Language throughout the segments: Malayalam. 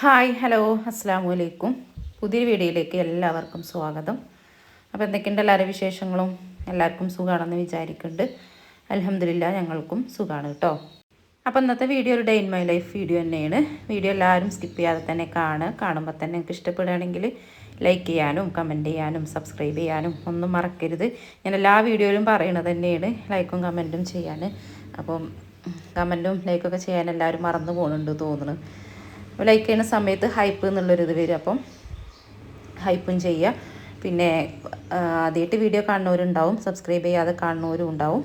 ഹായ് ഹലോ അസ്സാം വലൈക്കും പുതിയ വീഡിയോയിലേക്ക് എല്ലാവർക്കും സ്വാഗതം. അപ്പോൾ എന്തൊക്കെയുണ്ട് എല്ലാവരുടെ വിശേഷങ്ങളും? എല്ലാവർക്കും സുഖമാണെന്ന് വിചാരിക്കുന്നുണ്ട് അലഹമില്ല ഞങ്ങൾക്കും സുഖമാണ് കേട്ടോ അപ്പോൾ ഇന്നത്തെ വീഡിയോ ഒരു day in my life video തന്നെയാണ്. വീഡിയോ എല്ലാവരും സ്കിപ്പ് ചെയ്യാതെ തന്നെ കാണുക. കാണുമ്പോൾ തന്നെ നിങ്ങൾക്ക് ഇഷ്ടപ്പെടുകയാണെങ്കിൽ ലൈക്ക് ചെയ്യാനും കമന്റ് ചെയ്യാനും സബ്സ്ക്രൈബ് ചെയ്യാനും ഒന്നും മറക്കരുത്. ഞാൻ എല്ലാ വീഡിയോയിലും പറയുന്നത് തന്നെയാണ്. ലൈക്കും കമന്റും ചെയ്യാൻ. അപ്പം കമന്റും ലൈക്കൊക്കെ ചെയ്യാൻ എല്ലാവരും മറന്നു പോകുന്നുണ്ട് തോന്നുന്നു ലൈക്ക് ചെയ്യുന്ന സമയത്ത് ഹൈപ്പ് എന്നുള്ളൊരിത് വരും. അപ്പം ഹൈപ്പും ചെയ്യുക. പിന്നെ ആദ്യമായിട്ട് വീഡിയോ കാണുന്നവരുണ്ടാവും. സബ്സ്ക്രൈബ് ചെയ്യാതെ കാണുന്നവരും ഉണ്ടാവും.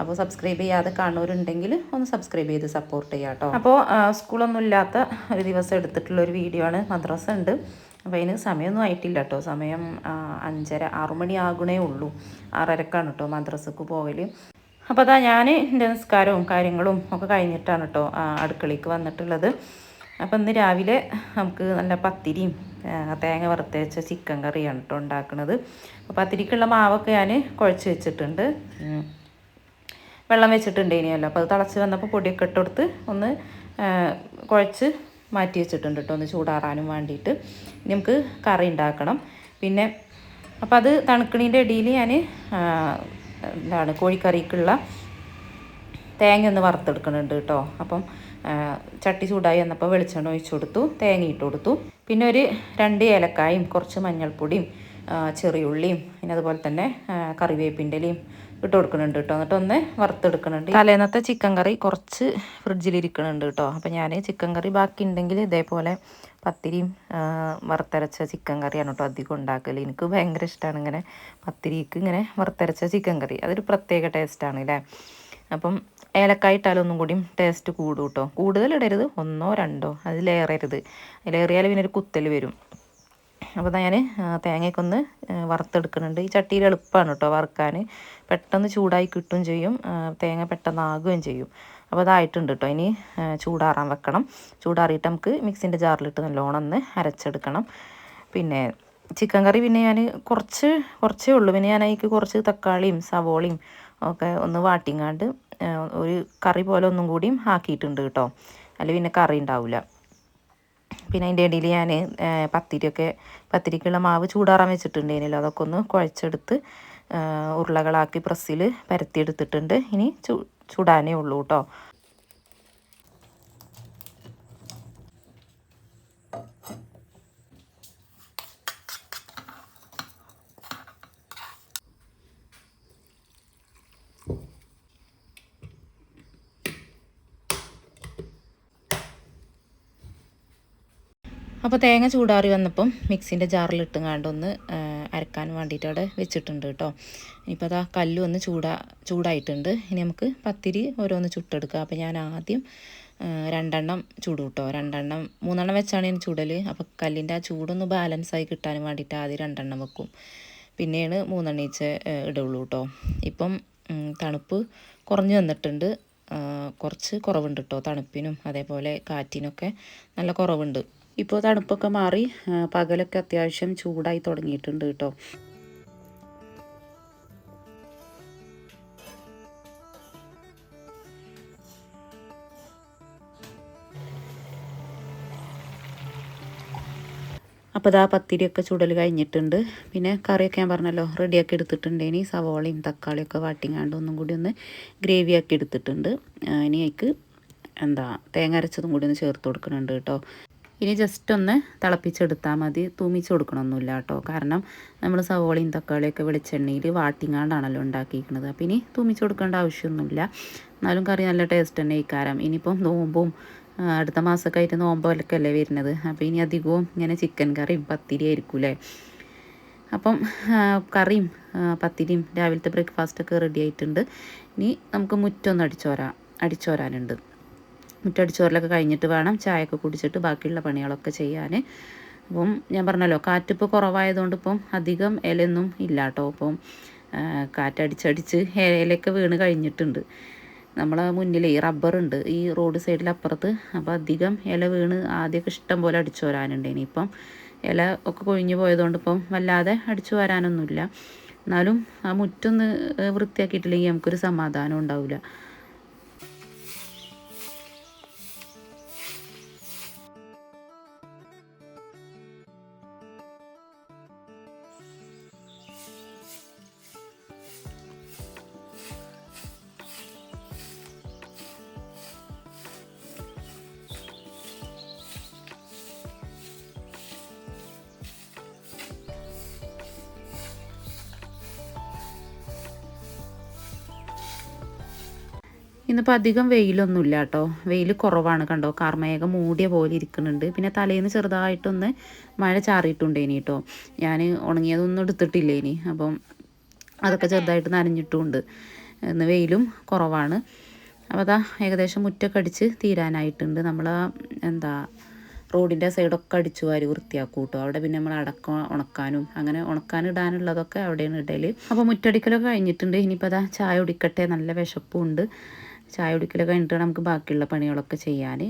അപ്പോൾ സബ്സ്ക്രൈബ് ചെയ്യാതെ കാണുന്നവരുണ്ടെങ്കിൽ ഒന്ന് സബ്സ്ക്രൈബ് ചെയ്ത് സപ്പോർട്ട് ചെയ്യാം കേട്ടോ അപ്പോൾ സ്കൂളൊന്നും ഇല്ലാത്ത ഒരു ദിവസം എടുത്തിട്ടുള്ള ഒരു വീഡിയോ ആണ് മദ്രസ ഉണ്ട്. അപ്പോൾ അതിന് സമയമൊന്നും ആയിട്ടില്ല കേട്ടോ സമയം അഞ്ചര ആറു മണി ആകണേ ഉള്ളൂ. ആറരക്കാണ് കേട്ടോ മദ്രസക്ക് പോകൽ അപ്പോൾ അതാ ഞാൻ എന്റെ നിസ്കാരവും കാര്യങ്ങളും ഒക്കെ കഴിഞ്ഞിട്ടാണ് കേട്ടോ അടുക്കളയ്ക്ക് വന്നിട്ടുള്ളത്. അപ്പോൾ ഇന്ന് രാവിലെ നമുക്ക് നല്ല പത്തിരിയും തേങ്ങ വറുത്ത് വെച്ച ചിക്കൻ കറിയാണ് കേട്ടോ ഉണ്ടാക്കുന്നത് അപ്പോൾ പത്തിരിക്കുള്ള മാവൊക്കെ ഞാൻ കുഴച്ച് വെച്ചിട്ടുണ്ട്. വെള്ളം വെച്ചിട്ടുണ്ട് ഇനിയല്ലോ അപ്പോൾ അത് തിളച്ച് വന്നപ്പോൾ പൊടിയൊക്കെ ഇട്ടെടുത്ത് ഒന്ന് കുഴച്ച് മാറ്റി വെച്ചിട്ടുണ്ട് കേട്ടോ ഒന്ന് ചൂടാറാനും വേണ്ടിയിട്ട് ഇനി നമുക്ക് കറി ഉണ്ടാക്കണം. പിന്നെ അപ്പം അത് തണുക്കണീന്റെ ഇടയിൽ ഞാൻ എന്താണ് കോഴിക്കറിക്കുള്ള തേങ്ങ ഒന്ന് വറുത്തെടുക്കുന്നുണ്ട് കേട്ടോ അപ്പം ചട്ടി ചൂടായി വന്നപ്പോൾ വെളിച്ചെണ്ണ ഒഴിച്ചു കൊടുത്തു തേങ്ങ ഇട്ട് കൊടുത്തു. പിന്നെ ഒരു രണ്ട് ഏലക്കായും കുറച്ച് മഞ്ഞൾപ്പൊടിയും ചെറിയ ചെറിയുള്ളിയും പിന്നെ അതുപോലെ തന്നെ കറിവേപ്പിന്റെലിയും ഇട്ട് കൊടുക്കുന്നുണ്ട് കേട്ടോ. എന്നിട്ട് ഒന്ന് വറുത്തെടുക്കുന്നുണ്ട് തലേന്നത്തെ ചിക്കൻ കറി കുറച്ച് ഫ്രിഡ്ജിലിരിക്കുന്നുണ്ട് കേട്ടോ. അപ്പോൾ ഞാൻ ചിക്കൻ കറി ബാക്കി ഉണ്ടെങ്കിൽ ഇതേപോലെ പത്തിരിയും വറുത്തരച്ച ചിക്കൻ കറിയാണ് കേട്ടോ അധികം ഉണ്ടാക്കൽ എനിക്ക് ഭയങ്കര ഇഷ്ടമാണ് ഇങ്ങനെ പത്തിരിക്ക് ഇങ്ങനെ വറുത്തരച്ച ചിക്കൻ കറി. അതൊരു പ്രത്യേക ടേസ്റ്റാണ് അല്ലേ അപ്പം ഏലക്കായ ഇട്ടാലൊന്നും കൂടിയും ടേസ്റ്റ് കൂടും കേട്ടോ കൂടുതൽ ഇടരുത് ഒന്നോ രണ്ടോ അതിലേറരുത് അതിലേറിയാൽ പിന്നെ ഒരു കുത്തൽ വരും. അപ്പോൾ ഞാൻ തേങ്ങയൊക്കെ ഒന്ന് വറുത്തെടുക്കുന്നുണ്ട്. ഈ ചട്ടിയിൽ എളുപ്പമാണ് കേട്ടോ വറുക്കാൻ. പെട്ടെന്ന് ചൂടായി കിട്ടുകയും ചെയ്യും. തേങ്ങ പെട്ടെന്ന് ആകുകയും ചെയ്യും. അപ്പോൾ അതായിട്ടുണ്ട് കേട്ടോ ഇനി ചൂടാറാൻ വെക്കണം. ചൂടാറിയിട്ട് നമുക്ക് മിക്സിന്റെ ജാറിലിട്ട് നല്ലോണം ഒന്ന് അരച്ചെടുക്കണം. പിന്നെ ചിക്കൻ കറി പിന്നെ ഞാൻ കുറച്ച് കുറച്ചേ ഉള്ളൂ. പിന്നെ ഞാൻ അതിലേക്ക് കുറച്ച് തക്കാളിയും സവോളയും ഒക്കെ ഒന്ന് വാട്ടിങ്ങാണ്ട് ഒരു കറി പോലെ ഒന്നും കൂടിയും ആക്കിയിട്ടുണ്ട് കേട്ടോ. അല്ലെങ്കിൽ പിന്നെ കറി ഉണ്ടാവില്ല പിന്നെ അതിന്റെ ഇടയിൽ ഞാൻ പത്തിരിയൊക്കെ പത്തിരിക്കുള്ള മാവ് ചൂടാറാൻ വെച്ചിട്ടുണ്ടായിരുന്നല്ലോ. അതൊക്കെ ഒന്ന് കുഴച്ചെടുത്ത് ഉരുളകളാക്കി പ്രസ്സിൽ പരത്തിയെടുത്തിട്ടുണ്ട്. ഇനി ചൂ ചൂടാനേ ഉള്ളൂ കേട്ടോ. അപ്പോൾ തേങ്ങ ചൂടാറി വന്നപ്പം മിക്സിന്റെ ജാറിലിട്ടും ഒന്ന് അരക്കാൻ വേണ്ടിയിട്ട് അവിടെ വെച്ചിട്ടുണ്ട് കേട്ടോ. ഇനിയിപ്പോൾ അതാ കല്ലും ഒന്ന് ചൂടാ ചൂടായിട്ടുണ്ട്. ഇനി നമുക്ക് പത്തിരി ഓരോന്ന് ചുട്ടെടുക്കുക അപ്പോൾ ഞാൻ ആദ്യം ആ, രണ്ടെണ്ണം ചൂട് കിട്ടോ. രണ്ടെണ്ണം മൂന്നെണ്ണം വെച്ചാണ് ഞാൻ ചൂടൽ അപ്പോൾ കല്ലിന്റെ ആ ചൂടൊന്ന് ബാലൻസായി കിട്ടാൻ വേണ്ടിയിട്ട് ആദ്യം രണ്ടെണ്ണം വെക്കും. പിന്നെയാണ് മൂന്നെണ്ണീച്ച് ഇടുള്ളൂ കേട്ടോ. ഇപ്പം തണുപ്പ് കുറഞ്ഞു വന്നിട്ടുണ്ട്. കുറച്ച് കുറവുണ്ട് കേട്ടോ തണുപ്പിനും അതേപോലെ കാറ്റിനൊക്കെ നല്ല കുറവുണ്ട്. ഇപ്പോൾ തണുപ്പൊക്കെ മാറി പകലൊക്കെ അത്യാവശ്യം ചൂടായി തുടങ്ങിയിട്ടുണ്ട് കേട്ടോ. അപ്പോൾ ഇതാ പത്തിരിയൊക്കെ ചുടൽ കഴിഞ്ഞിട്ടുണ്ട്. പിന്നെ കറിയൊക്കെ ഞാൻ പറഞ്ഞല്ലോ റെഡിയാക്കി എടുത്തിട്ടുണ്ട്. ഇനി സവോളയും തക്കാളിയൊക്കെ വാട്ടിങ്ങാണ്ട് ഒന്നും കൂടി ഒന്ന് ഗ്രേവിയാക്കി എടുത്തിട്ടുണ്ട്. ഇനി അതിക്ക് എന്താ തേങ്ങ അരച്ചതും കൂടി ഒന്ന് ചേർത്ത് കൊടുക്കുന്നുണ്ട് കേട്ടോ. ഇനി ജസ്റ്റ് ഒന്ന് തിളപ്പിച്ചെടുത്താൽ മതി. തൂമിച്ച് കൊടുക്കണമൊന്നുമില്ല കേട്ടോ. കാരണം നമ്മൾ സവോളയും തക്കാളിയൊക്കെ വെളിച്ചെണ്ണയിൽ വാട്ടിങ്ങാണ്ടാണല്ലോ ഉണ്ടാക്കിയിരിക്കുന്നത്. അപ്പോൾ ഇനി തൂമിച്ച് കൊടുക്കേണ്ട ആവശ്യമൊന്നുമില്ല. എന്നാലും കറി നല്ല ടേസ്റ്റ് തന്നെ ഇക്കാരം ഇനിയിപ്പം നോമ്പും അടുത്ത മാസമൊക്കെ ആയിട്ട് നോമ്പൊക്കെ അല്ലേ വരുന്നത്. അപ്പോൾ ഇനി അധികവും ഇങ്ങനെ ചിക്കൻ കറിയും പത്തിരി ആയിരിക്കൂലേ അപ്പം കറിയും പത്തിരിയും രാവിലത്തെ ബ്രേക്ക്ഫാസ്റ്റൊക്കെ റെഡി ആയിട്ടുണ്ട്. ഇനി നമുക്ക് മുറ്റൊന്ന് അടിച്ചോരാ അടിച്ചോരാനുണ്ട്. മുറ്റടിച്ചോരലൊക്കെ കഴിഞ്ഞിട്ട് വേണം ചായയൊക്കെ കുടിച്ചിട്ട് ബാക്കിയുള്ള പണികളൊക്കെ ചെയ്യാൻ. അപ്പം ഞാൻ പറഞ്ഞല്ലോ കാറ്റിപ്പോൾ കുറവായതുകൊണ്ട് ഇപ്പം അധികം ഇലയൊന്നും ഇല്ല കേട്ടോ അപ്പം കാറ്റടിച്ചടിച്ച് ഇലയൊക്കെ വീണ് കഴിഞ്ഞിട്ടുണ്ട്. നമ്മളെ മുന്നിൽ ഈ റബ്ബറുണ്ട് ഈ റോഡ് സൈഡിൽ അപ്പുറത്ത്. അപ്പോൾ അധികം ഇല വീണ് ആദ്യമൊക്കെ ഇഷ്ടം പോലെ അടിച്ചു വരാനുണ്ട് ഇനിയിപ്പം ഇല ഒക്കെ കൊഴിഞ്ഞു പോയതുകൊണ്ട് ഇപ്പം വല്ലാതെ അടിച്ചു വരാനൊന്നുമില്ല. എന്നാലും ആ മുറ്റൊന്ന് വൃത്തിയാക്കിയിട്ടില്ലെങ്കിൽ നമുക്കൊരു സമാധാനം ഉണ്ടാവില്ല. ഇന്നിപ്പോൾ അധികം വെയിലൊന്നുമില്ല കേട്ടോ വെയിൽ കുറവാണ് കണ്ടോ. കാർമേഘം മൂടിയ പോലെ ഇരിക്കുന്നുണ്ട്. പിന്നെ തലേന്ന് ചെറുതായിട്ടൊന്ന് മഴ ചാറിയിട്ടുണ്ടേനി കേട്ടോ ഞാൻ ഉണങ്ങിയതൊന്നും എടുത്തിട്ടില്ല ഇനി അപ്പം അതൊക്കെ ചെറുതായിട്ട് നനഞ്ഞിട്ടുമുണ്ട് ഇന്ന് വെയിലും കുറവാണ്. അപ്പോൾ അതാ ഏകദേശം മുറ്റൊക്കെ അടിച്ച് തീരാനായിട്ടുണ്ട്. നമ്മൾ എന്താ റോഡിന്റെ സൈഡൊക്കെ അടിച്ചു വാരി വൃത്തിയാക്കും കേട്ടോ അവിടെ പിന്നെ നമ്മൾ അടക്ക ഉണക്കാനും അങ്ങനെ ഉണക്കാനിടാനുള്ളതൊക്കെ അവിടെയാണ് ഇടയിൽ അപ്പോൾ മുറ്റടിക്കലൊക്കെ കഴിഞ്ഞിട്ടുണ്ട്. ഇനിയിപ്പോൾ അതാ ചായ കുടിക്കട്ടെ. നല്ല വിശപ്പും ഉണ്ട് ചായ കുടിക്കലൊക്കെ കഴിഞ്ഞിട്ട് നമുക്ക് ബാക്കിയുള്ള പണികളൊക്കെ ചെയ്യാൻ.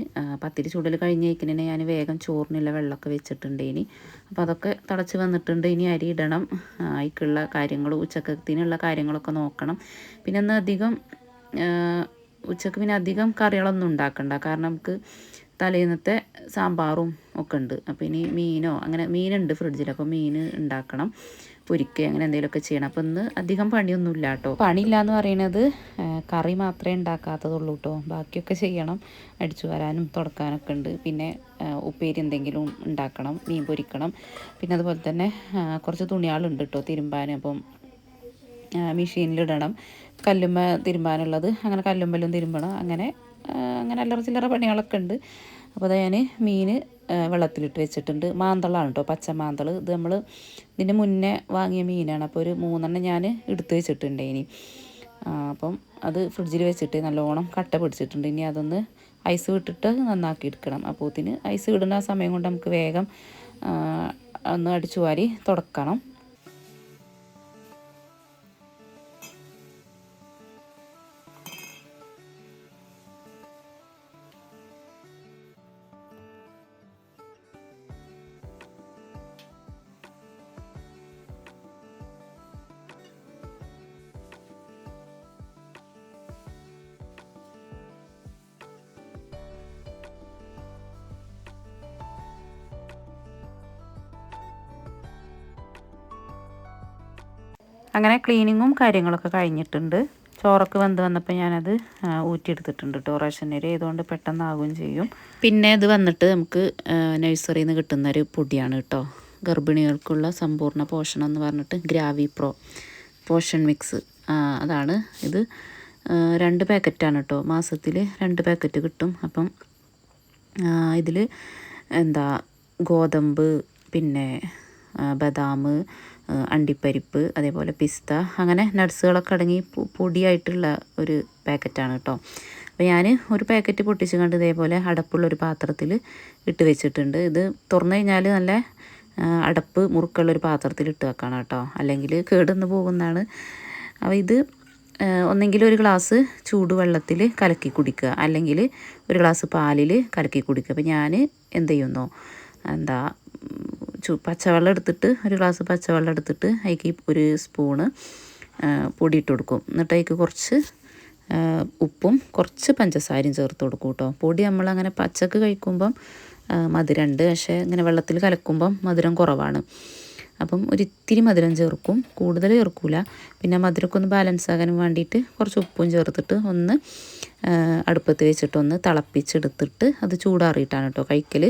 പത്തിരി ചൂടൽ കഴിഞ്ഞേക്കിനെ ഞാൻ വേഗം ചോറിനുള്ള വെള്ളമൊക്കെ വെച്ചിട്ടുണ്ട് ഇനി. അപ്പോൾ അതൊക്കെ തിളച്ച് വന്നിട്ടുണ്ട്. ഇനി അരി ഇടണം. അതിക്കുള്ള കാര്യങ്ങൾ ഉച്ചക്കത്തിനുള്ള കാര്യങ്ങളൊക്കെ നോക്കണം. പിന്നെ ഒന്ന് അധികം ഉച്ചയ്ക്ക് പിന്നെ അധികം കറികളൊന്നും ഉണ്ടാക്കണ്ട. കാരണം നമുക്ക് തലേന്നത്തെ സാമ്പാറും ഒക്കെ ഉണ്ട്. അപ്പോൾ ഇനി മീനോ അങ്ങനെ മീനുണ്ട് ഫ്രിഡ്ജിൽ. അപ്പോൾ മീൻ ഉണ്ടാക്കണം. പൊരിക്കുക അങ്ങനെ എന്തെങ്കിലുമൊക്കെ ചെയ്യണം. അപ്പോൾ ഇന്ന് അധികം പണിയൊന്നുമില്ല കേട്ടോ. പണിയില്ല എന്ന് പറയുന്നത് കറി മാത്രമേ ഉണ്ടാക്കാത്തതുള്ളൂ കേട്ടോ. ബാക്കിയൊക്കെ ചെയ്യണം. അടിച്ചു വരാനും തുടക്കാനൊക്കെ ഉണ്ട്. പിന്നെ ഉപ്പേരി എന്തെങ്കിലും ഉണ്ടാക്കണം മീൻ പൊരിക്കണം. പിന്നെ അതുപോലെ തന്നെ കുറച്ച് തുണികളുണ്ട് കേട്ടോ തിരുമ്പാൻ. അപ്പം മെഷീനിലിടണം. കല്ലുമ്മ തിരുമ്പാനുള്ളത്. അങ്ങനെ കല്ലുമ്പലും തിരുമ്പണം. അങ്ങനെ അങ്ങനെ അല്ലറ ചില്ലറ പണികളൊക്കെ ഉണ്ട്. അപ്പോൾ അതായത് ഞാൻ മീൻ വെള്ളത്തിലിട്ട് വെച്ചിട്ടുണ്ട്. മാന്തളാണ് കേട്ടോ പച്ച മാന്തൾ ഇത് നമ്മൾ ഇതിന് മുന്നേ വാങ്ങിയ മീനാണ്. അപ്പോൾ ഒരു മൂന്നെണ്ണം ഞാൻ എടുത്ത് വെച്ചിട്ടുണ്ട് ഇനി. അപ്പം അത് ഫ്രിഡ്ജിൽ വെച്ചിട്ട് നല്ലോണം കട്ട പിടിച്ചിട്ടുണ്ട്. ഇനി അതൊന്ന് ഐസ് വിട്ടിട്ട് നന്നാക്കി എടുക്കണം. അപ്പോൾ അപ്പോത്തിന് ഐസ് വിടുന്ന സമയം കൊണ്ട് നമുക്ക് വേഗം ഒന്ന് അടിച്ചു വാരി തുടക്കണം. അങ്ങനെ ക്ലീനിങ്ങും കാര്യങ്ങളൊക്കെ കഴിഞ്ഞിട്ടുണ്ട്. ചോറൊക്കെ വന്ന് വന്നപ്പോൾ ഞാനത് ഊറ്റിയെടുത്തിട്ടുണ്ട് കേട്ടോ റേഷൻ അരി ആയതുകൊണ്ട് പെട്ടെന്നാവുകയും ചെയ്യും. പിന്നെ ഇത് വന്നിട്ട് നമുക്ക് നഴ്സറിയിൽ നിന്ന് കിട്ടുന്ന ഒരു പൊടിയാണ് കേട്ടോ ഗർഭിണികൾക്കുള്ള സമ്പൂർണ പോഷണം എന്ന് പറഞ്ഞിട്ട് ഗ്രാവി പ്രോ പോഷൻ മിക്സ്. അതാണ് ഇത്. രണ്ട് പാക്കറ്റാണ് കേട്ടോ മാസത്തിൽ രണ്ട് പാക്കറ്റ് കിട്ടും. അപ്പം ഇതിൽ എന്താ ഗോതമ്പ് പിന്നെ ബദാം അണ്ടിപ്പരിപ്പ് അതേപോലെ പിസ്ത അങ്ങനെ നട്ട്സുകളൊക്കെ അടങ്ങി പൊടിയായിട്ടുള്ള ഒരു പാക്കറ്റാണ് കേട്ടോ അപ്പോൾ ഞാൻ ഒരു പാക്കറ്റ് പൊട്ടിച്ച് കണ്ട് ഇതേപോലെ അടപ്പുള്ള ഒരു പാത്രത്തിൽ ഇട്ട് വെച്ചിട്ടുണ്ട്. ഇത് തുറന്നു കഴിഞ്ഞാൽ നല്ല അടപ്പ് മുറുക്കുള്ള ഒരു പാത്രത്തിൽ ഇട്ട് വെക്കണം കേട്ടോ അല്ലെങ്കിൽ കേടുന്ന് പോകുന്നതാണ്. അപ്പോൾ ഇത് ഒന്നെങ്കിൽ ഒരു ഗ്ലാസ് ചൂടുവെള്ളത്തിൽ കലക്കി കുടിക്കുക. അല്ലെങ്കിൽ ഒരു ഗ്ലാസ് പാലിൽ കലക്കി കുടിക്കുക. അപ്പോൾ ഞാൻ എന്ത് ചെയ്യുന്നു? എന്താ പച്ചവെള്ളം എടുത്തിട്ട് ഒരു ഗ്ലാസ് പച്ചവെള്ളം എടുത്തിട്ട് അതിലേക്ക് ഒരു സ്പൂണ് പൊടി ഇട്ട് കൊടുക്കും. എന്നിട്ട് അതിലേക്ക് കുറച്ച് ഉപ്പും കുറച്ച് പഞ്ചസാരയും ചേർത്ത് കൊടുക്കും കേട്ടോ. പൊടി നമ്മളങ്ങനെ പച്ചക്ക് കഴിക്കുമ്പം മധുരമുണ്ട്. പക്ഷേ ഇങ്ങനെ വെള്ളത്തിൽ കലക്കുമ്പം മധുരം കുറവാണ്. അപ്പം ഒരിത്തിരി മധുരം ചേർക്കും. കൂടുതൽ ചേർക്കില്ല പിന്നെ മധുരമൊക്കെ ഒന്ന് ബാലൻസ് ആകാൻ വേണ്ടിയിട്ട് കുറച്ച് ഉപ്പും ചേർത്തിട്ട് ഒന്ന് അടുപ്പത്ത് വെച്ചിട്ടൊന്ന് തിളപ്പിച്ചെടുത്തിട്ട് അത് ചൂടാറിയിട്ടാണ് കേട്ടോ കഴിക്കൽ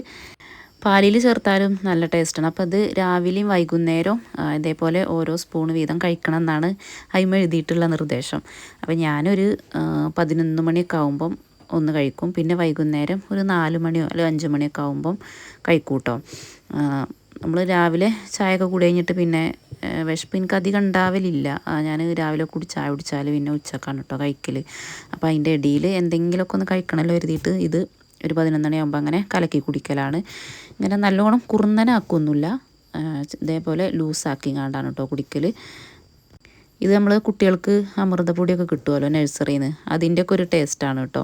പാലിൽ ചേർത്താലും നല്ല ടേസ്റ്റാണ്. അപ്പോൾ അത് രാവിലെയും വൈകുന്നേരവും ഇതേപോലെ ഓരോ സ്പൂൺ വീതം കഴിക്കണം എന്നാണ് അതിമ എഴുതിയിട്ടുള്ള നിർദ്ദേശം. അപ്പോൾ ഞാനൊരു പതിനൊന്ന് മണിയൊക്കെ ആകുമ്പം ഒന്ന് കഴിക്കും. പിന്നെ വൈകുന്നേരം ഒരു നാല് മണിയോ അല്ലെങ്കിൽ അഞ്ച് മണിയൊക്കെ ആകുമ്പം കഴിക്കൂട്ടോ. നമ്മൾ രാവിലെ ചായയൊക്കെ കൂടി കഴിഞ്ഞിട്ട് പിന്നെ വിശപ്പ് എനിക്ക് അധികം ഉണ്ടാവലില്ല. ഞാൻ രാവിലെ കൂടി ചായ കുടിച്ചാൽ പിന്നെ ഉച്ചക്കാണ് കേട്ടോ കഴിക്കൽ അപ്പോൾ അതിന്റെ ഇടയിൽ എന്തെങ്കിലുമൊക്കെ ഒന്ന് കഴിക്കണമല്ലോ എഴുതിയിട്ട് ഇത് ഒരു പതിനൊന്നണിയാകുമ്പോൾ അങ്ങനെ കലക്കി കുടിക്കലാണ്. ഇങ്ങനെ നല്ലോണം കുറുന്നനാക്കൊന്നുമില്ല. ഇതേപോലെ ലൂസാക്കി കാണ്ടാണ് കേട്ടോ കുടിക്കൽ ഇത് നമ്മൾ കുട്ടികൾക്ക് അമൃതപ്പൊടിയൊക്കെ കിട്ടുമല്ലോ നഴ്സറിയിൽ നിന്ന് അതിന്റെയൊക്കെ ഒരു ടേസ്റ്റാണ് കേട്ടോ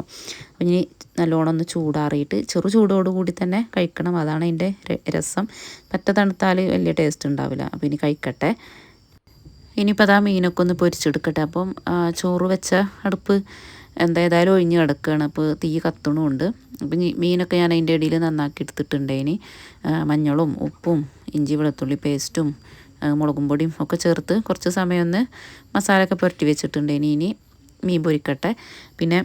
ഇനി നല്ലോണം ഒന്ന് ചൂടാറിയിട്ട് ചെറു ചൂടോടുകൂടി തന്നെ കഴിക്കണം. അതാണ് അതിന്റെ രസം. പറ്റ തണുത്താൽ വലിയ ടേസ്റ്റ് ഉണ്ടാവില്ല. അപ്പോൾ ഇനി കഴിക്കട്ടെ. ഇനിയിപ്പോൾ അതാ മീനൊക്കെ ഒന്ന് പൊരിച്ചെടുക്കട്ടെ. അപ്പം ചോറ് വെച്ച അടുപ്പ് എന്തായാലും ഒഴിഞ്ഞ് കിടക്കുകയാണ് അപ്പോൾ തീ കത്തണമുണ്ട് അപ്പം മീനൊക്കെ ഞാൻ അതിന്റെ ഇടയിൽ നന്നാക്കി എടുത്തിട്ടുണ്ട് ഇനി മഞ്ഞളും ഉപ്പും ഇഞ്ചി വെളുത്തുള്ളി പേസ്റ്റും മുളകും പൊടിയും ഒക്കെ ചേർത്ത് കുറച്ച് സമയം ഒന്ന് മസാലയൊക്കെ പുരട്ടി വെച്ചിട്ടുണ്ട് ഇനി ഇനി മീൻ പൊരിക്കട്ടെ. പിന്നെ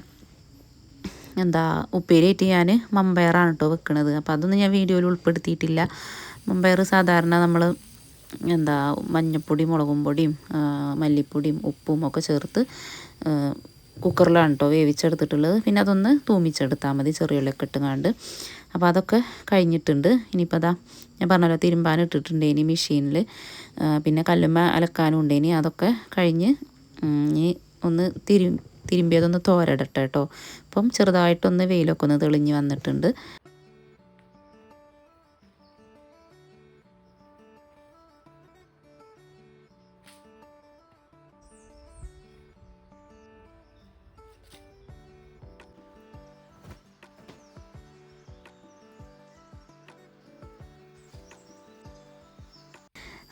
എന്താ ഉപ്പേരിയായിട്ട് ഞാൻ മമ്പയറാണ് കേട്ടോ വെക്കണത്. അപ്പോൾ അതൊന്നും ഞാൻ വീഡിയോയിൽ ഉൾപ്പെടുത്തിയിട്ടില്ല. മമ്പയർ സാധാരണ നമ്മൾ എന്താ മഞ്ഞപ്പൊടി മുളകും പൊടിയും മല്ലിപ്പൊടിയും ഉപ്പും ഒക്കെ ചേർത്ത് കുക്കറിലാണ് കേട്ടോ വേവിച്ചെടുത്തിട്ടുള്ളത്. പിന്നെ അതൊന്ന് തൂമിച്ചെടുത്താൽ മതി ചെറിയുള്ളിയൊക്കെ ഇട്ടുങ്ങാണ്ട്. അപ്പോൾ അതൊക്കെ കഴിഞ്ഞിട്ടുണ്ട്. ഇനിയിപ്പോൾ അതാ ഞാൻ പറഞ്ഞല്ലോ തിരുമ്പാൻ ഇട്ടിട്ടുണ്ട് ഇനി മെഷീനിൽ. പിന്നെ കല്ലുമ്മ അലക്കാനും ഉണ്ട് ഇനി അതൊക്കെ കഴിഞ്ഞ് ഇനി ഒന്ന് തിരു തിരുമ്പിയതൊന്ന് തോരടട്ടെ കേട്ടോ. അപ്പം ചെറുതായിട്ടൊന്ന് വെയിലൊക്കെ ഒന്ന് തെളിഞ്ഞ് വന്നിട്ടുണ്ട്.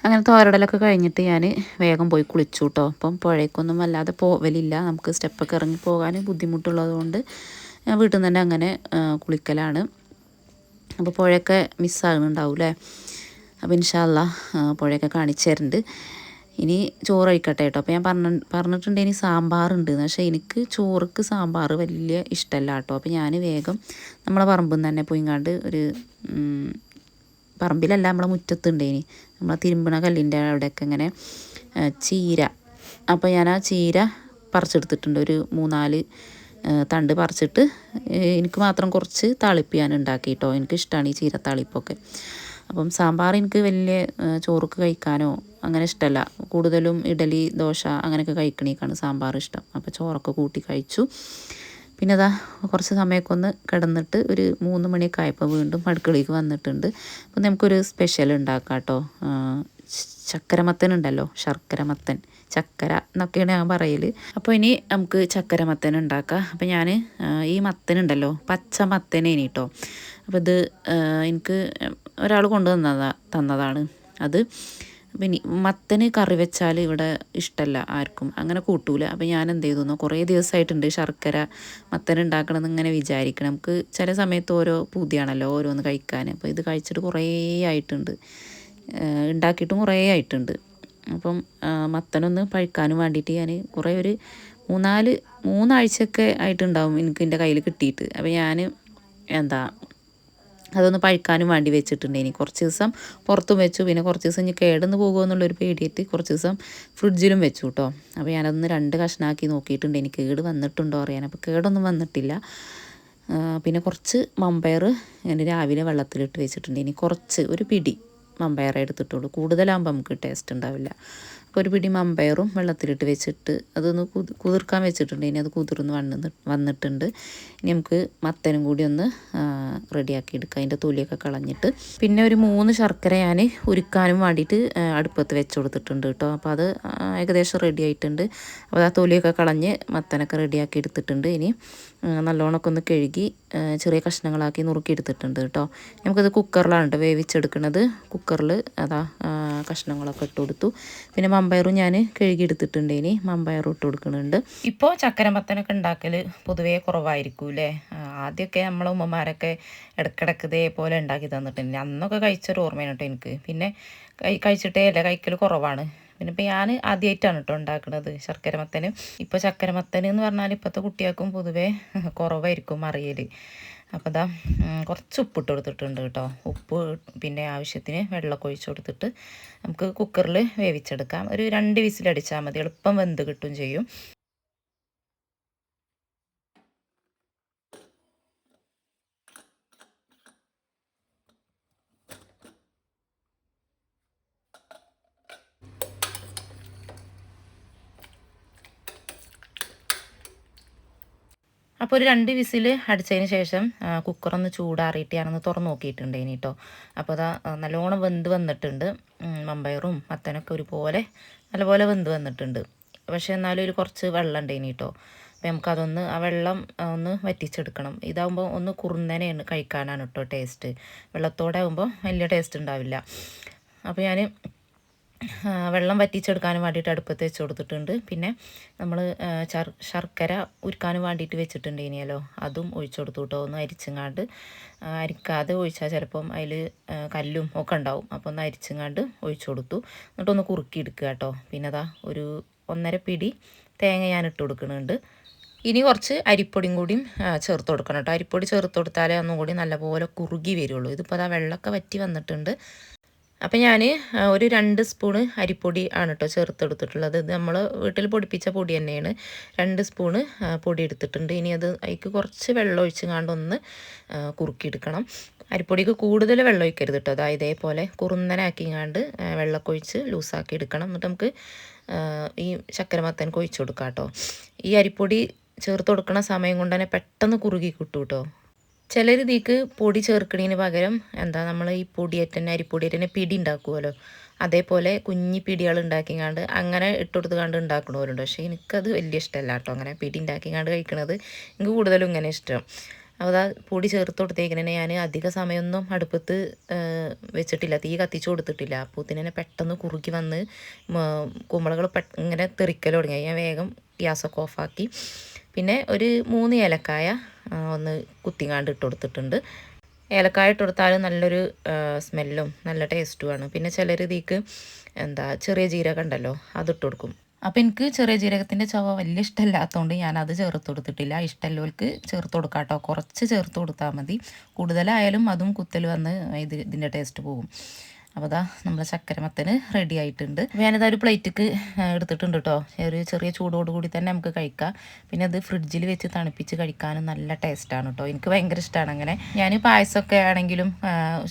അങ്ങനെ തോരടലൊക്കെ കഴിഞ്ഞിട്ട് ഞാൻ വേഗം പോയി കുളിച്ചു കേട്ടോ അപ്പം പുഴയ്ക്കൊന്നും വല്ലാതെ പോവലില്ല. നമുക്ക് സ്റ്റെപ്പൊക്കെ ഇറങ്ങി പോകാൻ ബുദ്ധിമുട്ടുള്ളതുകൊണ്ട് ഞാൻ വീട്ടിൽ നിന്ന് തന്നെ അങ്ങനെ കുളിക്കലാണ്. അപ്പോൾ പുഴയൊക്കെ മിസ്സാകുന്നുണ്ടാവും അല്ലേ അപ്പോൾ ഇൻഷാല്ല പുഴയൊക്കെ കാണിച്ചു തരുന്നുണ്ട് ഇനി ചോറ് കഴിക്കട്ടെ കേട്ടോ അപ്പോൾ ഞാൻ പറഞ്ഞ പറഞ്ഞിട്ടുണ്ട് ഇനി സാമ്പാറുണ്ട് പക്ഷേ എനിക്ക് ചോറുക്ക് സാമ്പാർ വലിയ ഇഷ്ടമല്ല കേട്ടോ അപ്പോൾ ഞാൻ വേഗം നമ്മളെ പറമ്പിൽ നിന്ന് തന്നെ പോയിങ്ങാണ്ട് ഒരു പറമ്പിലല്ല നമ്മളെ മുറ്റത്തുണ്ടേനി നമ്മളെ തിരുമ്പണ കല്ലിന്റെ അവിടെയൊക്കെ ഇങ്ങനെ ചീര. അപ്പോൾ ഞാൻ ആ ചീര പറിച്ചെടുത്തിട്ടുണ്ട്. ഒരു മൂന്നാൽ തണ്ട് പറിച്ചിട്ട് എനിക്ക് മാത്രം കുറച്ച് താളിപ്പ് ഞാൻ ഉണ്ടാക്കി കേട്ടോ എനിക്ക് ഇഷ്ടമാണ് ഈ ചീര താളിപ്പൊക്കെ. അപ്പം സാമ്പാർ എനിക്ക് വലിയ ചോറുക്ക് കഴിക്കാനോ അങ്ങനെ ഇഷ്ടമല്ല കൂടുതലും ഇഡലി ദോശ അങ്ങനെയൊക്കെ കഴിക്കണേക്കാണ് സാമ്പാർ ഇഷ്ടം. അപ്പോൾ ചോറൊക്കെ കൂട്ടി കഴിച്ചു. പിന്നെ അതാ കുറച്ച് സമയമൊക്കെ ഒന്ന് കിടന്നിട്ട് ഒരു മൂന്ന് മണിയൊക്കെ ആയപ്പോൾ വീണ്ടും അടുക്കളയ്ക്ക് വന്നിട്ടുണ്ട്. അപ്പോൾ നമുക്കൊരു സ്പെഷ്യൽ ഉണ്ടാക്കാം കേട്ടോ ചക്കരമത്തൻ ഉണ്ടല്ലോ ശർക്കരമത്തൻ ചക്കര എന്നൊക്കെയാണ് ഞാൻ പറയൽ അപ്പോൾ ഇനി നമുക്ക് ചക്കരമത്തൻ ഉണ്ടാക്കാം. അപ്പോൾ ഞാൻ ഈ മത്തൻ ഉണ്ടല്ലോ പച്ച മത്തനേനി കേട്ടോ അപ്പോൾ ഇത് എനിക്ക് ഒരാൾ കൊണ്ടുവന്നതാ തന്നതാണ്. അത് പിന്നെ മത്തന് കറി വെച്ചാൽ ഇവിടെ ഇഷ്ടമല്ല ആർക്കും. അങ്ങനെ കൂട്ടൂല. അപ്പോൾ ഞാൻ എന്ത് ചെയ്തു? കുറേ ദിവസമായിട്ടുണ്ട് ശർക്കര മത്തൻ ഉണ്ടാക്കണം ഇങ്ങനെ വിചാരിക്കണം. നമുക്ക് ചില സമയത്ത് ഓരോ പൂതിയാണല്ലോ ഓരോന്ന് കഴിക്കാൻ. അപ്പോൾ ഇത് കഴിച്ചിട്ട് കുറേ ആയിട്ടുണ്ട്. ഉണ്ടാക്കിയിട്ടും കുറേ ആയിട്ടുണ്ട്. അപ്പം മത്തനൊന്ന് പഴുക്കാനും വേണ്ടിയിട്ട് ഞാൻ കുറേ ഒരു മൂന്നാൽ മൂന്നാഴ്ചയൊക്കെ ആയിട്ടുണ്ടാവും എനിക്ക് എന്റെ കയ്യിൽ കിട്ടിയിട്ട്. അപ്പോൾ ഞാൻ എന്താ അതൊന്ന് പഴുക്കാനും വേണ്ടി വെച്ചിട്ടുണ്ട് ഇനി കുറച്ച് ദിവസം പുറത്തും വെച്ചു. പിന്നെ കുറച്ച് ദിവസം ഇനി കേടന്ന് പോകുമോ എന്നുള്ളൊരു പേടിയിട്ട് കുറച്ച് ദിവസം ഫ്രിഡ്ജിലും വെച്ചു കേട്ടോ അപ്പോൾ ഞാനതൊന്ന് രണ്ട് കഷ്ണാക്കി നോക്കിയിട്ടുണ്ട് എനിക്ക് കേട് വന്നിട്ടുണ്ടോ അറിയാൻ. അപ്പോൾ കേടൊന്നും വന്നിട്ടില്ല. പിന്നെ കുറച്ച് മമ്പയർ ഞാൻ രാവിലെ വെള്ളത്തിലിട്ട് വെച്ചിട്ടുണ്ട് ഇനി കുറച്ച് ഒരു പിടി മമ്പയർ എടുത്തിട്ടുള്ളൂ. കൂടുതലാകുമ്പോൾ നമുക്ക് ടേസ്റ്റ് ഉണ്ടാവില്ല. ഒരു പിടി മമ്പയറും വെള്ളത്തിലിട്ട് വെച്ചിട്ട് അതൊന്ന് കുതിർക്കാൻ വെച്ചിട്ടുണ്ട്. ഇനി അത് കുതിർന്ന് വന്ന് വന്നിട്ടുണ്ട്. ഇനി നമുക്ക് മത്തനും കൂടി ഒന്ന് റെഡിയാക്കി എടുക്കാം. അതിന്റെ തൊലിയൊക്കെ കളഞ്ഞിട്ട്. പിന്നെ ഒരു മൂന്ന് ശർക്കര ഞാൻ ഉരുക്കാനും വേണ്ടിയിട്ട് അടുപ്പത്ത് വെച്ച് കൊടുത്തിട്ടുണ്ട് കേട്ടോ. അപ്പോൾ അത് ഏകദേശം റെഡി ആയിട്ടുണ്ട്. അപ്പോൾ ആ തൊലിയൊക്കെ കളഞ്ഞ് മത്തനൊക്കെ റെഡിയാക്കി എടുത്തിട്ടുണ്ട്. ഇനി നല്ലോണമൊക്കെ ഒന്ന് കഴുകി ചെറിയ കഷ്ണങ്ങളാക്കി നുറുക്കി എടുത്തിട്ടുണ്ട് കേട്ടോ. നമുക്കത് കുക്കറിലാണ് കേട്ടോ വേവിച്ചെടുക്കുന്നത്. കുക്കറിൽ അതാ കഷ്ണങ്ങളൊക്കെ ഇട്ട് കൊടുത്തു. പിന്നെ മമ്പയറും ഞാൻ കഴുകി എടുത്തിട്ടുണ്ട് ഇനി. മമ്പയറും ഇട്ട് കൊടുക്കുന്നുണ്ട്. ഇപ്പോൾ ചക്കര മത്തനൊക്കെ ഉണ്ടാക്കൽ പൊതുവേ കുറവായിരിക്കും അല്ലേ ആദ്യമൊക്കെ നമ്മളെ ഉമ്മമാരൊക്കെ ഇടക്കിടക്ക് ഇതേപോലെ ഉണ്ടാക്കി തന്നിട്ടുണ്ട്. അന്നൊക്കെ കഴിച്ചൊരു ഓർമ്മയാണ് കേട്ടോ എനിക്ക്. പിന്നെ കഴിച്ചിട്ടേ അല്ല കഴിക്കൽ കുറവാണ്. പിന്നെ ഇപ്പോൾ ഞാൻ ആദ്യമായിട്ടാണ് കേട്ടോ ഉണ്ടാക്കുന്നത് ശർക്കര മത്തന്. ഇപ്പോൾ ശർക്കര മത്തന് എന്ന് പറഞ്ഞാൽ ഇപ്പോഴത്തെ കുട്ടികൾക്കും പൊതുവേ കുറവായിരിക്കും അറിയൽ അപ്പോൾ ഇതാ കുറച്ച് ഉപ്പിട്ട് കൊടുത്തിട്ടുണ്ട് കേട്ടോ ഉപ്പ് പിന്നെ ആവശ്യത്തിന് വെള്ളമൊക്കെ ഒഴിച്ച് കൊടുത്തിട്ട് നമുക്ക് കുക്കറിൽ വേവിച്ചെടുക്കാം. ഒരു രണ്ട് വിസിലടിച്ചാൽ മതി. എളുപ്പം വെന്ത് കിട്ടും ചെയ്യും. അപ്പോൾ ഒരു രണ്ട് വിസിൽ അടിച്ചതിന് ശേഷം കുക്കറൊന്ന് ചൂടാറിയിട്ട് ഞാനൊന്ന് തുറന്ന് നോക്കിയിട്ടുണ്ടേനി കേട്ടോ അപ്പോൾ അതാ നല്ലോണം വെന്ത് വന്നിട്ടുണ്ട്. മമ്പയറും മത്തനൊക്കെ ഒരുപോലെ നല്ലപോലെ വെന്ത് വന്നിട്ടുണ്ട്. പക്ഷേ എന്നാലും ഒരു കുറച്ച് വെള്ളം ഉണ്ടേനി കേട്ടോ അപ്പോൾ നമുക്കതൊന്ന് ആ വെള്ളം ഒന്ന് വറ്റിച്ചെടുക്കണം. ഇതാകുമ്പോൾ ഒന്ന് കുറുന്നനെയാണ് കഴിക്കാനാണ് കേട്ടോ ടേസ്റ്റ് വെള്ളത്തോടെ ആകുമ്പോൾ വലിയ ടേസ്റ്റ് ഉണ്ടാവില്ല. അപ്പോൾ ഞാൻ വെള്ളം വറ്റിച്ചെടുക്കാനും വേണ്ടിയിട്ട് അടുപ്പത്ത് വെച്ച് കൊടുത്തിട്ടുണ്ട്. പിന്നെ നമ്മൾ ശർക്കര ഉരുക്കാനും വേണ്ടിയിട്ട് വെച്ചിട്ടുണ്ട് ഇനിയല്ലോ. അതും ഒഴിച്ചു കൊടുത്തു കേട്ടോ. ഒന്ന് അരിച്ചങ്ങാണ്ട് അരിക്കാതെ ഒഴിച്ചാൽ ചിലപ്പം അതിൽ കല്ലും ഒക്കെ ഉണ്ടാവും. അപ്പോൾ ഒന്ന് അരിച്ചങ്ങാണ്ട് ഒഴിച്ചു കൊടുത്തു. എന്നിട്ടൊന്ന് കുറുക്കി എടുക്കുക കേട്ടോ. പിന്നെ അതാ ഒരു ഒന്നര പിടി തേങ്ങ ഞാൻ ഇട്ട് കൊടുക്കുന്നുണ്ട്. ഇനി കുറച്ച് അരിപ്പൊടിയും കൂടിയും ചേർത്ത് കൊടുക്കണം കേട്ടോ. അരിപ്പൊടി ചേർത്ത് കൊടുത്താലേ ഒന്നും കൂടി നല്ലപോലെ കുറുകി വരുള്ളൂ. ഇതിപ്പോൾ അതാ വെള്ളമൊക്കെ വറ്റി വന്നിട്ടുണ്ട്. അപ്പം ഞാൻ ഒരു രണ്ട് സ്പൂണ് അരിപ്പൊടി ആണ് കേട്ടോ ചേർത്തെടുത്തിട്ടുള്ളത്. ഇത് നമ്മൾ വീട്ടിൽ പൊടിപ്പിച്ച പൊടി തന്നെയാണ്. രണ്ട് സ്പൂണ് പൊടി എടുത്തിട്ടുണ്ട്. ഇനി അത് അതിക്ക് കുറച്ച് വെള്ളം ഒഴിച്ച് ഒന്ന് കുറുക്കിയെടുക്കണം. അരിപ്പൊടിക്ക് കൂടുതൽ വെള്ളം ഒഴിക്കരുത് കേട്ടോ അതായത് ഇതേപോലെ കുറുന്നനാക്കിങ്ങാണ്ട് വെള്ളമൊക്കെ ഒഴിച്ച് ലൂസാക്കി എടുക്കണം. എന്നിട്ട് നമുക്ക് ഈ ശക്കരമത്തൻ കൊഴിച്ചു കൊടുക്കാം കേട്ടോ ഈ അരിപ്പൊടി ചേർത്ത് കൊടുക്കുന്ന സമയം കൊണ്ട് തന്നെ പെട്ടെന്ന് കുറുകി കിട്ടും കേട്ടോ ചിലർ ഇതിക്ക് പൊടി ചേർക്കണതിന് പകരം എന്താ നമ്മൾ ഈ പൊടിയേറ്റന്നെ തന്നെ പിടി ഉണ്ടാക്കുമല്ലോ അതേപോലെ കുഞ്ഞി പിടികൾ ഉണ്ടാക്കിങ്ങാണ്ട് അങ്ങനെ ഇട്ടുകൊടുത്ത് കണ്ട് ഉണ്ടാക്കണവരുണ്ട് പക്ഷേ എനിക്കത് വലിയ ഇഷ്ടമല്ല കേട്ടോ. അങ്ങനെ പിടി ഉണ്ടാക്കിങ്ങാണ്ട് കഴിക്കണത് എനിക്ക് കൂടുതലും ഇങ്ങനെ ഇഷ്ടം. അപ്പോൾ അതാ പൊടി ചേർത്ത് കൊടുത്തേക്കിനെ ഞാൻ അധിക സമയമൊന്നും അടുപ്പത്ത് വെച്ചിട്ടില്ല. തീ കത്തിച്ചു കൊടുത്തിട്ടില്ല. അപ്പോൾ തന്നെ പെട്ടെന്ന് കുറുക്കി വന്ന് കുമ്പളകൾ ഇങ്ങനെ തെറിക്കൽ തുടങ്ങി. ഞാൻ വേഗം ഗ്യാസൊക്കെ ഓഫാക്കി. പിന്നെ ഒരു മൂന്ന് ഏലക്കായ ആ, ഒന്ന് കുത്തിങ്ങാണ്ട് ഇട്ട് കൊടുത്തിട്ടുണ്ട്. ഏലക്കായ ഇട്ട് നല്ലൊരു സ്മെല്ലും നല്ല ടേസ്റ്റുമാണ് പിന്നെ ചിലർ ഇതിക്ക് എന്താ ചെറിയ ജീരകം ഉണ്ടല്ലോ അതിട്ട് കൊടുക്കും. അപ്പോൾ എനിക്ക് ചെറിയ ജീരകത്തിന്റെ ചവ വലിയ ഇഷ്ടമില്ലാത്തതുകൊണ്ട് ഞാനത് ചേർത്ത് കൊടുത്തിട്ടില്ല. ഇഷ്ടമുള്ളവർക്ക് ചേർത്ത് കൊടുക്കാം കേട്ടോ. കുറച്ച് ചേർത്ത് കൊടുത്താൽ മതി. കൂടുതലായാലും അതും കുത്തൽ വന്ന് ഇത് ഇതിന്റെ ടേസ്റ്റ് പോകും. അപ്പോൾ അതാ നമ്മളെ ചക്കരമത്തന് റെഡി ആയിട്ടുണ്ട്. അപ്പോൾ ഞാനിതാ ഒരു പ്ലേറ്റിക്ക് എടുത്തിട്ടുണ്ട് കേട്ടോ ഒരു ചെറിയ ചൂടോട് കൂടി തന്നെ നമുക്ക് കഴിക്കാം. പിന്നെ അത് ഫ്രിഡ്ജിൽ വെച്ച് തണുപ്പിച്ച് കഴിക്കാനും നല്ല ടേസ്റ്റാണ് കേട്ടോ എനിക്ക് ഭയങ്കര ഇഷ്ടമാണ് അങ്ങനെ. ഞാൻ പായസമൊക്കെ ആണെങ്കിലും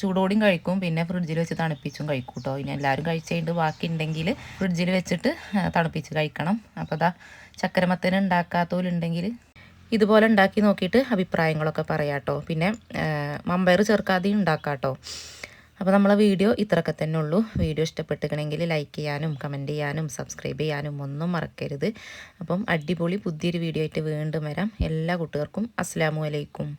ചൂടോടും കഴിക്കും. പിന്നെ ഫ്രിഡ്ജിൽ വെച്ച് തണുപ്പിച്ചും കഴിക്കും കേട്ടോ ഇനി എല്ലാവരും കഴിച്ചുകൊണ്ട് ബാക്കി ഉണ്ടെങ്കിൽ ഫ്രിഡ്ജിൽ വെച്ചിട്ട് തണുപ്പിച്ച് കഴിക്കണം. അപ്പോൾ അതാ ചക്കരമത്തന് ഉണ്ടാക്കാത്തവരുണ്ടെങ്കിൽ ഇതുപോലെ ഉണ്ടാക്കി നോക്കിയിട്ട് അഭിപ്രായങ്ങളൊക്കെ പറയാം കേട്ടോ പിന്നെ മമ്പയർ ചേർക്കാതെയും ഉണ്ടാക്കാം കേട്ടോ അപ്പോൾ നമ്മളെ വീഡിയോ ഇത്രയൊക്കെ തന്നെ ഉള്ളൂ. വീഡിയോ ഇഷ്ടപ്പെട്ടിരിക്കണമെങ്കിൽ ലൈക്ക് ചെയ്യാനും കമന്റ് ചെയ്യാനും സബ്സ്ക്രൈബ് ചെയ്യാനും ഒന്നും മറക്കരുത്. അപ്പം അടിപൊളി പുതിയൊരു വീഡിയോ ആയിട്ട് വീണ്ടും വരാം. എല്ലാ കൂട്ടുകാർക്കും അസ്സാമു അലൈക്കും.